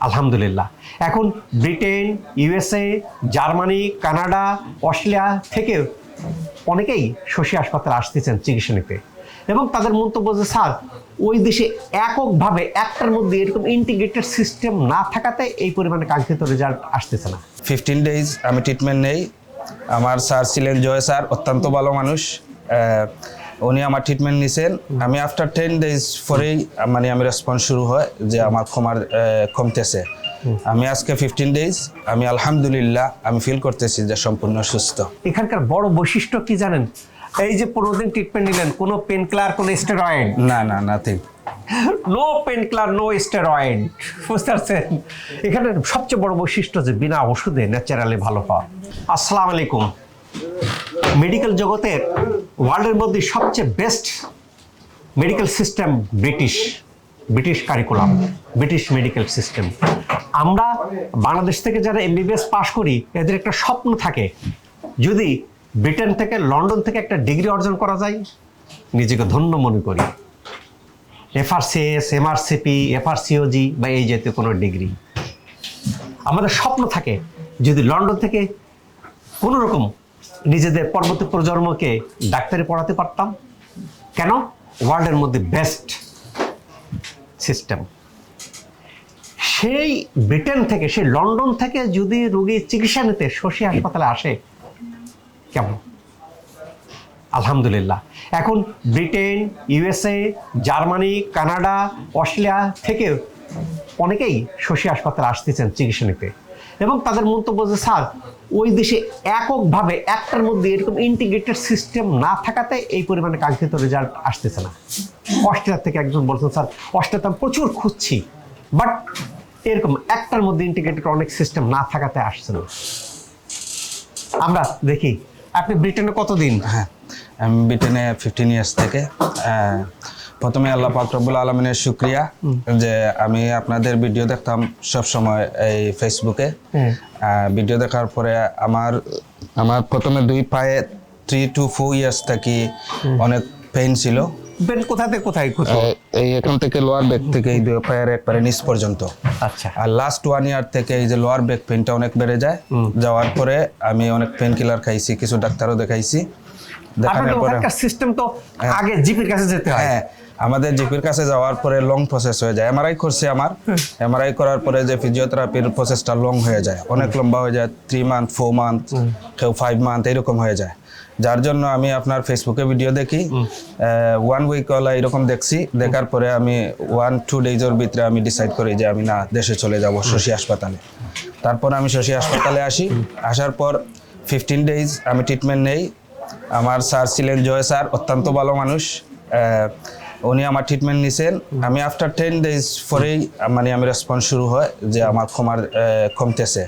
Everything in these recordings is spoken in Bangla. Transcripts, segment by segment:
আলহামদুলিল্লাহ। এখন Britain, USA, Germany, Canada, Australia থেকে অনেকেই শশী হাসপাতালে আসতেছেন চিকিৎসা নিতে। এবং তাদের মন্তব্য যে, স্যার, ওই দেশে এককভাবে একটার মধ্যে এরকম ইন্টিগ্রেটেড সিস্টেম না থাকাতে এই পরিমাণে কাঙ্ক্ষিত রেজাল্ট আসতেছে না। ফিফটিন ডেজ আমি ট্রিটমেন্ট নেই। আমার স্যার ছিলেন জয় স্যার, অত্যন্ত ভালো মানুষ। উনি আমার ট্রিটমেন্ট নিছেন। আমি আফটার টেন ডেজ পরেই মানে আমি রেসপন্স শুরু হয় যে আমার ক্ষমার কমতেছে। আমি আজকে ফিফটিন ডেজ আমি আলহামদুলিল্লাহ আমি ফিল করতেছি যে সম্পূর্ণ সুস্থ। এখানকার বড় বৈশিষ্ট্য কি জানেন? এই যে পনেরো দিন ট্রিটমেন্ট নিলেন কোনো পেন কিলার কোনো স্টেরয়েড না না nothing no painkiller no steroid বুঝতে পারছেন? এখানে সবচেয়ে বড় বৈশিষ্ট্য যে বিনা ওষুধে ন্যাচারালি ভালো পাওয়া। আসসালামু আলাইকুম। মেডিকেল জগতের ওয়ার্ল্ডের মধ্যে সবচেয়ে best medical system British British curriculum British medical system আমরা বাংলাদেশ থেকে যারা এমবিবিএস পাশ করি, এদের একটা স্বপ্ন থাকে, যদি ব্রিটেন থেকে লন্ডন থেকে একটা ডিগ্রি অর্জন করা যায়, নিজেকে ধন্য মনে করি। এফআরসিএস এমআরসিপি এফআরসিওজি বা এই জাতীয় কোনো ডিগ্রি। আমাদের স্বপ্ন থাকে, যদি লন্ডন থেকে কোনো রকম নিজেদের পরবর্তী প্রজন্মকে ডাক্তারি পড়াতে পারতাম। কেন? ওয়ার্ল্ডের মধ্যে বেস্ট সিস্টেম। সেই ব্রিটেন থেকে, সেই লন্ডন থেকে যদি রোগী চিকিৎসা নিতে শশী হাসপাতালে আসে, কেমন? আলহামদুলিল্লাহ। এখন Britain, USA, Germany, Canada, Australia থেকে অনেকেই শশী হাসপাতালে আসতেছেন চিকিৎসা নিতে। এবং তাদের মন্তব্য যে, স্যার, ওই দেশে এককভাবে একটার মধ্যে এরকম ইন্টিগ্রেটেড সিস্টেম না থাকাতে এই পরিমাণে কাঙ্ক্ষিত রেজাল্ট আসতেছে না। অস্ট্রেলিয়া থেকে একজন বলছেন, স্যার অস্ট্রেলিয়াতে আমি প্রচুর খুঁজছি বাট এরকম একটার মধ্যে ইন্টিগ্রেটেড অনেক সিস্টেম না থাকাতে আসছে না। আমরা দেখি, আপনি ব্রিটেনে কতদিন? হ্যাঁ ব্রিটেনে ফিফটিন ইয়ার্স থেকে প্রথমে আল্লাহ পাক রব্বুল আলমিনের শুক্রিয়া যে আমি আপনাদের ভিডিও দেখতাম সব সময় এই ফেসবুকে ভিডিও দেখার পরে আমার আমার প্রথমে দুই পায়ে থ্রি টু ফোর ইয়ার্স থাকি অনেক পেইন ছিল। বেন কোথা থেকে কোথায় খুঁজো এই- এখান থেকে লোয়ার ব্যাক থেকে এই দুই পায়ের একবারে নিচ পর্যন্ত। আচ্ছা। আর লাস্ট ওয়ান ইয়ার থেকে এই যে লোয়ার ব্যাক পেনটা অনেক বেড়ে যায়। যাওয়ার পরে আমি অনেক পেন কিলার খাইছি কিছু ডাক্তারও দেখাইছি। আপনাদের ওখানকার সিস্টেম তো আগে জিপির কাছে যেতে হয়। হ্যাঁ আমাদের জিপির কাছে যাওয়ার পরে লং প্রসেস হয়ে যায়। এমআরআই করছে আমার। এমআরআই করার পরে যে ফিজিওথেরাপির প্রসেসটা লং হয়ে যায়। অনেক লম্বা হয়ে যায়। থ্রি মান্থ ফোর মান্থ কেউ ফাইভ মান্থ এরকম হয়ে যায়। যার জন্য আমি আপনার ফেসবুকে ভিডিও দেখি। ওয়ান উইক ওলা এরকম দেখছি। দেখার পরে আমি ওয়ান টু ডেজের ভিতরে আমি ডিসাইড করি যে আমি না দেশে চলে যাব শশী হাসপাতালে। তারপর আমি শশী হাসপাতালে আসি। আসার পর ফিফটিন ডেজ আমি ট্রিটমেন্ট নেই। আমার স্যার ছিলেন জয় স্যার অত্যন্ত ভালো মানুষ। উনি আমার ট্রিটমেন্ট নিছেন। আমি আফটার টেন ডেজ পরেই মানে আমি রেসপন্স শুরু হয় যে আমার ক্ষমার কমতেছে।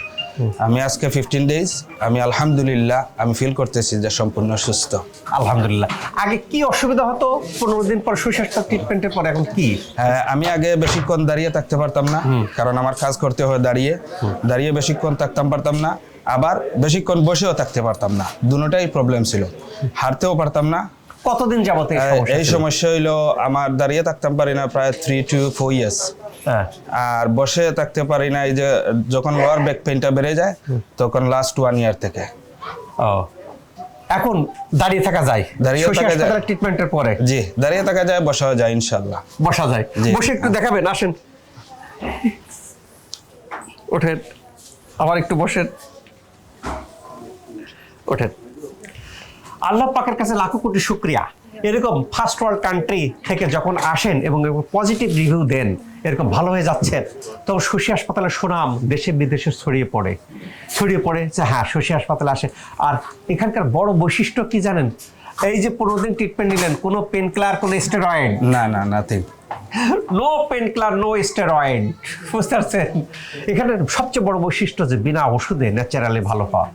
আমি আজকে ফিফটিন ডেজ আমি আলহামদুলিল্লাহ আমি ফিল করতেছি যে সম্পূর্ণ সুস্থ। আলহামদুলিল্লাহ। আগে কি অসুবিধা হতো? পনেরো দিন পর সুস্বাস্থ্য ট্রিটমেন্টের পর এখন কি? হ্যাঁ, আমি আগে বেশিক্ষণ দাঁড়িয়ে থাকতে পারতাম না কারণ আমার কাজ করতে হয় দাঁড়িয়ে। দাঁড়িয়ে বেশিক্ষণ থাকতাম পারতাম না। আবার বেশিক্ষণ বসেও থাকতে পারতাম না। দুটোটাই প্রবলেম ছিল। হাঁটতেও পারতাম না। কতদিন যাবত এই সমস্যা হইল আমার দাঁড়িয়ে থাকতাম পারি না প্রায় থ্রি টু ফোর ইয়ার্স আর বসে থাকতে পারি না এই যে যখন লোয়ার ব্যাক পেনটা বেড়ে যায় তখন লাস্ট ওয়ান ইয়ার থেকে। ও। এখন দাঁড়িয়ে থাকা যায়। দাঁড়িয়ে থাকা যায়। ট্রিটমেন্টের পরে। জি দাঁড়িয়ে থাকা যায় বসা যায় ইনশাআল্লাহ। বসা যায়। বসে একটু দেখাবেন আসেন। ওঠেন। আবার একটু বসেন। ওঠেন। আল্লাহ পাকের কাছে লাখো কোটি শুক্রিয়া। এরকম ফার্স্ট ওয়ার্ল্ড কান্ট্রি থেকে যখন আসেন এবং পজিটিভ রিভিউ দেন এরকম ভালো হয়ে যাচ্ছে তখন শশী হাসপাতালের সুনাম দেশে বিদেশে ছড়িয়ে পড়ে। ছড়িয়ে পড়ে যে হ্যাঁ শশী হাসপাতালে আসে। আর এখানকার বড় বৈশিষ্ট্য কি জানেন? এই যে পনেরো দিন ট্রিটমেন্ট নিলেন কোনো পেন কিলার কোনো স্টেরয়েড না না nothing no painkiller no steroid বুঝতে পারছেন? এখানে সবচেয়ে বড় বৈশিষ্ট্য যে বিনা ওষুধে ন্যাচারালি ভালো পাওয়া।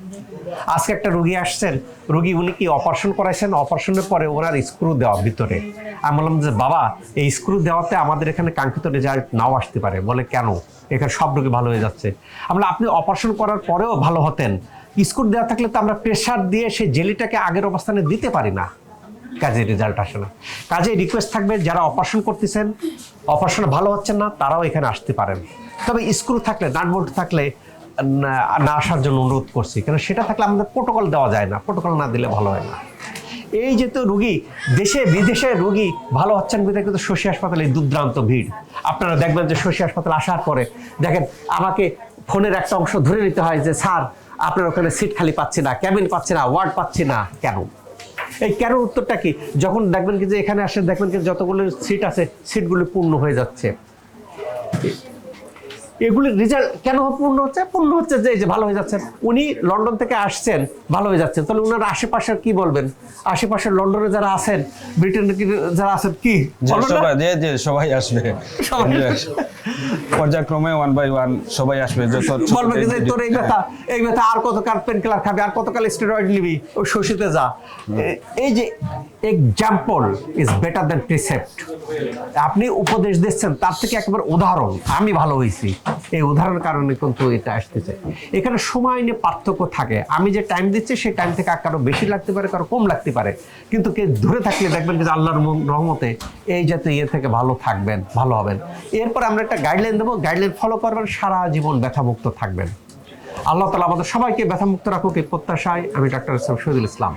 আজকে একটা রুগী আসছেন, রুগী উনি কি অপারেশন করাইছেন? অপারেশনের পরে ওনার স্ক্রু দেওয়া ভিতরে। আমি বললাম যে, বাবা, এই স্ক্রু দেওয়াতে আমাদের এখানে কাঙ্ক্ষিত রেজাল্ট নাও আসতে পারে। বলে, কেন? এখানে সব রোগী ভালো হয়ে যাচ্ছে। আমরা আপনি অপারেশন করার পরেও ভালো হতেন। স্ক্রু দেওয়া থাকলে তো আমরা প্রেশার দিয়ে সেই জেলিটাকে আগের অবস্থানে দিতে পারি না। কাজে রেজাল্ট আসে না। কাজে রিকোয়েস্ট থাকবে, যারা অপারেশন করতেছেন অপারেশন ভালো হচ্ছেন না, তারাও এখানে আসতে পারেন। তবে স্ক্রু থাকলে নাটবোল্ট থাকলে না আসার জন্য অনুরোধ করছি। কারণ সেটা থাকলে আমাদের প্রোটোকল দেওয়া যায় না। প্রোটোকল না দিলে ভালো হয় না। এই যে তো রুগী, দেশে, বিদেশে রুগী ভালো হচ্ছেন বিধায় কিন্তু শশী হাসপাতালে দুর্দান্ত ভিড়। আপনারা দেখবেন যে শশী হাসপাতাল আসার পরে, দেখেন আমাকে ফোনের একটা অংশ ধরে নিতে হয় যে, স্যার, আপনার ওখানে সিট খালি পাচ্ছি না, ক্যাবিন পাচ্ছি না, ওয়ার্ড পাচ্ছি না, কেন? এই কেন উত্তরটা কি? যখন দেখবেন কি যে এখানে আসে, দেখবেন কি যতগুলো সিট আছে, সিটগুলো পূর্ণ হয়ে যাচ্ছে। এগুলির রেজাল্ট কেন পূর্ণ হচ্ছে? পূর্ণ হচ্ছে যে এই যে ভালো হয়ে যাচ্ছেন। উনি লন্ডন থেকে আসছেন ভালো হয়ে যাচ্ছেন। তাহলে উনার আশেপাশের কি বলবেন? আশেপাশে লন্ডনে যারা আছেন ব্রিটেনে যারা আছেন কি? সবাই আসবে। সবাই যে পর্যায়ক্রমে ওয়ান বাই ওয়ান সবাই আসবে যত বলবে যে তোর এই ব্যথা এই ব্যথা আর কতকাল পেন কিলার খাবি আর কতকাল স্টেরয়েড নিবি ওই শশীতে যা। এই যে example is better than precept আপনি উপদেশ দিচ্ছেন তার থেকে একেবারে উদাহরণ। আমি ভালো হয়েছি। এই উদাহরণের কারণে কিন্তু এটা আসতেছে এখানে সময় নিয়ে পার্থক্য থাকে। আমি যে টাইম দিচ্ছি সেই টাইম থেকে কারও বেশি লাগতে পারে কারও কম লাগতে পারে। কিন্তু কে ধরে থাকলে দেখবেন যে আল্লাহর রহমতে এই যাতে ইয়ে থেকে ভালো থাকবেন ভালো হবেন। এরপর আমরা একটা গাইডলাইন দেবো গাইডলাইন ফলো করবেন, সারা জীবন ব্যথামুক্ত থাকবেন। আল্লাহ তালা আমাদের সবাইকে ব্যথামুক্ত রাখুক এই প্রত্যাশায়। আমি ডাক্তার শহীদুল ইসলাম।